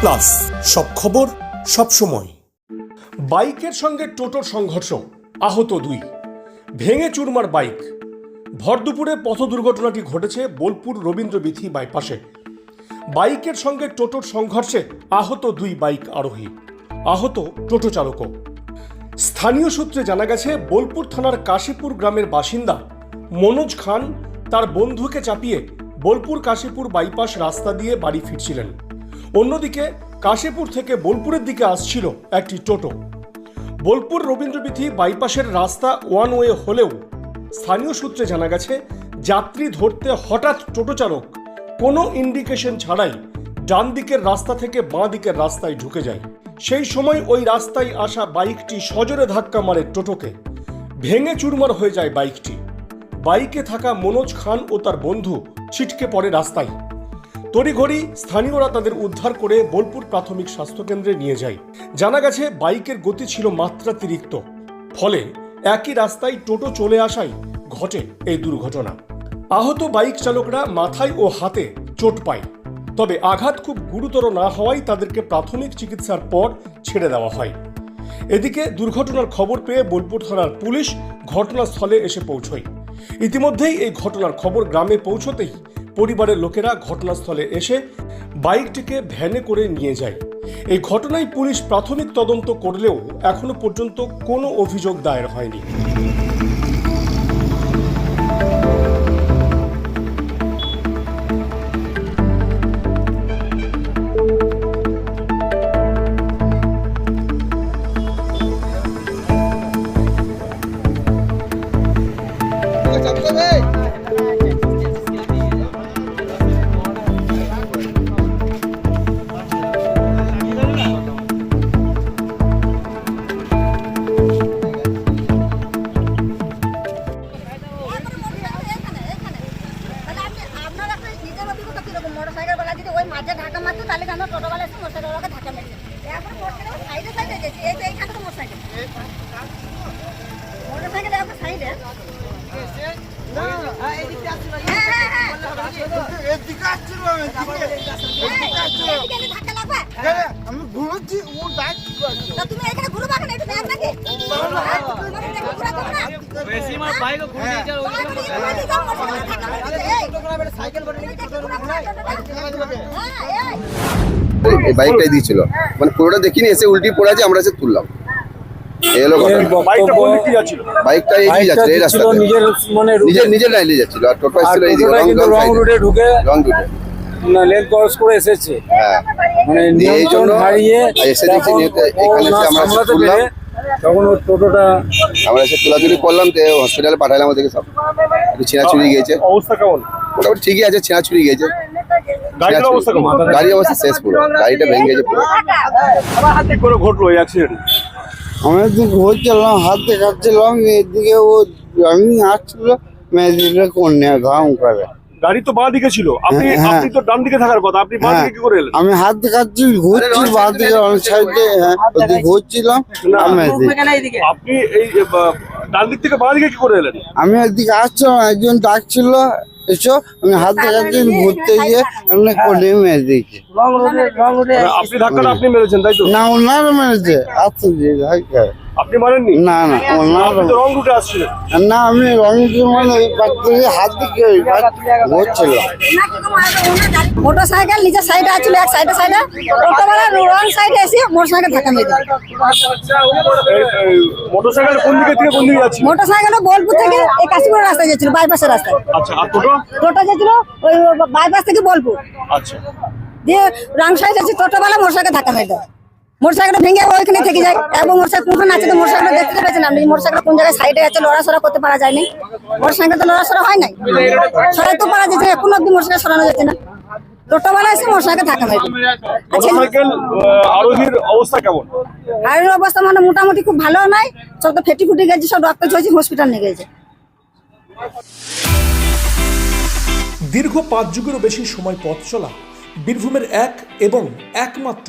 Plus সব খবর, সব সময়। বাইকের সঙ্গে টোটোর সংঘর্ষ, আহত দুই। ভেঙে চুরমার বাইক। ভর দুপুরে পথ দুর্ঘটনাটি ঘটেছে বোলপুর রবীন্দ্র বিথি বাইপাসে। বাইকের সঙ্গে টোটোর সংঘর্ষে আহত দুই বাইক আরোহী। আহত টোটো চালকও। স্থানীয় সূত্রে জানা গেছে, বোলপুর থানার কাশীপুর গ্রামের বাসিন্দা মনোজ খান তার বন্ধুকে চাপিয়ে বোলপুর কাশীপুর বাইপাস রাস্তা দিয়ে বাড়ি ফিরছিলেন। অন্যদিকে কাশীপুর থেকে বোলপুরের দিকে আসছিল একটি টোটো। বোলপুর রবীন্দ্রবিথি বাইপাসের রাস্তা ওয়ান ওয়ে হলেও স্থানীয় সূত্রে জানা গেছে, যাত্রী ধরতে হঠাৎ টোটো চালক কোনো ইন্ডিকেশন ছাড়াই ডান দিকের রাস্তা থেকে বাঁ দিকের রাস্তায় ঢুকে যায়। সেই সময় ওই রাস্তায় আসা বাইকটি সজোরে ধাক্কা মারে টোটোকে। ভেঙে চুরমার হয়ে যায় বাইকটি। বাইকে থাকা মনোজ খান ও তার বন্ধু ছিটকে পড়ে রাস্তায়। তড়িঘড়ি স্থানীয়রা তাদের উদ্ধার করে বোলপুর প্রাথমিক স্বাস্থ্যকেন্দ্রে নিয়ে যায়। জানা গেছে, বাইকের গতি ছিল মাত্রাতিরিক্ত। ফলে একই রাস্তায় টোটো চলে আসায় ঘটে এই দুর্ঘটনা। আহত বাইক চালকরা মাথায় ও হাতে চোট পায়। তবে আঘাত খুব গুরুতর না হওয়ায় তাদেরকে প্রাথমিক চিকিৎসার পর ছেড়ে দেওয়া হয়। এদিকে দুর্ঘটনার খবর পেয়ে বোলপুর থানার পুলিশ ঘটনাস্থলে এসে পৌঁছয়। ইতিমধ্যেই এই ঘটনার খবর গ্রামে পৌঁছতেই পরিবারের লোকেরা ঘটনাস্থলে এসে বাইকটিকে ভ্যানে করে নিয়ে যায়। এই ঘটনায় পুলিশ প্রাথমিক তদন্ত করলেও এখনও পর্যন্ত কোনো অভিযোগ দায়ের হয়নি। কেন টোটোবেলা ধাক্কা মেরেছে এখন মোটরসাইকেল সাইডে সাইডে গেছে এই তো এইখানে তো মোটরসাইকেল মোটরসাইকেল এখন সাইডে হ্যাঁ, হ্যাঁ, হ্যাঁ। এদিকে আসছিল আমি হ্যাঁ, ও ডাকছি তুমি এখানে ঘুরবা কেন একটু নাকি হ্যাঁ, ঘোরা করো না। তোমার যদি ঘুরে যাও। হ্যাঁ, এই। এই বাইকটাই দিয়েছিল। মানে পুরোটা দেখিনি এসে উল্টি পড়ে আছে আমরা এসে তুললাম। বাইকটা এগিয়ে যাচ্ছে এই রাস্তা নিজের মানে নিজের নিজের লাইনে যাচ্ছিল আর টোটো আর এসেছিল রং কিন্তু রং রং সাইডে রুটে ঢুকে রং রুটে লেন ক্রস করে এসেছে। হ্যাঁ। মানে এই জন্য হারিয়ে এসে দেখছি তখন যে ও এখানে এসে আমরা তুললাম। তখন ওর টোটোটা আমরা এসে তোলাতুলি করলাম তো হসপিটালে পাঠালাম ওদেরকে সব। একটু ছিঁড়াছুড়ি গিয়েছে। অবস্থা কেমন? মোটামুটি ঠিকই আছে ছিঁড়াছুড়ি গিয়েছে। গাড়ির অবস্থা কেমন? গাড়ির অবস্থা শেষ পুরো। গাড়িটা ভেঙে গেছে পুরো। কি করে ঘটলো এই অ্যাক্সিডেন্ট আমি এদিকে ঘুরছিলাম হাত দেখাচ্ছিলাম এদিকে ও আমি আসছিল মেয়েদিকে কন্যা ঘাম করে। গাড়ি তো বাঁ দিকে ছিল। আপনি হ্যাঁ, হ্যাঁ। আপনি তো ডান দিকে থাকার কথা। আপনি বাঁ হ্যাঁ। দিকে কি করে এলেন? আমি হাত দেখাচ্ছি ঘুরছি বাঁ দিকে অনেক সাইডে হ্যাঁ ঘুরছিলাম আমি আপনি এই এ, বা- ডান দিক থেকে বাঁ দিকে কি করে এলেন? আমি একদিকে আসছিলাম একজন ডাকছিল এসো আমি হাত দেখাচ্ছি ঘুরতে গিয়ে আমি কোলে মেরে দিয়েছি মানে আপনি ধাক্কাটা আপনি মেরেছেন তাই তো? না ওনারা মেরেছে। আচ্ছা ধাক্কা। আপনি না না আপনি তো রং রুটে আসছিলেন না আমি মানে হাত দিকে ওই মোটরসাইকেল নিচের সাইডে আছিল এক সাইডে সাইডে। রং সাইডে এসে ধাক্কা মেরে দিল। মোটরসাইকেল কোন দিকে থেকে কোন দিকে যাচ্ছিল মোটরসাইকেল বোলপুর থেকে এই কাশিপুর রাস্তায় যাচ্ছিল বাইপাসের রাস্তায়। আচ্ছা আর টোটো? টোটো যাচ্ছিল ওই বাইপাস থেকে বোলপুর। আচ্ছা। দিয়ে রং সাইডে আছে টোটোওয়ালা মোটরসাইকেল ধাক্কা মেরে দেয় মোটরসাইকেল ভেঙে ওইখানে থেকে যায় এবং মোটরসাইকেল কোনখানে আছে তো মোটরসাইকেল দেখতে পেয়েছেন আপনি? মোটরসাইকেল কোন জায়গায় সাইডে আছে লড়াচড়া করতে পারা যায়নি? মোটরসাইকেল তো লড়াচড়া হয় নাই? সরাইতে পারা যাচ্ছে না কোনো অব্দি মোটরসাইকেল সরানো যাচ্ছে না। এসে মোটরসাইকেল মেরে আচ্ছা আরোহীর অবস্থা কেমন? গাড়ির অবস্থা মানে মোটামুটি খুব ভালো নাই সব তো ফেটি ফুটি গেছে সব রক্ত চলছে হসপিটাল নিয়ে গেছে। দীর্ঘ পাঁচ যুগেরও বেশি সময় পথ চলা বীরভূমের এক এবং একমাত্র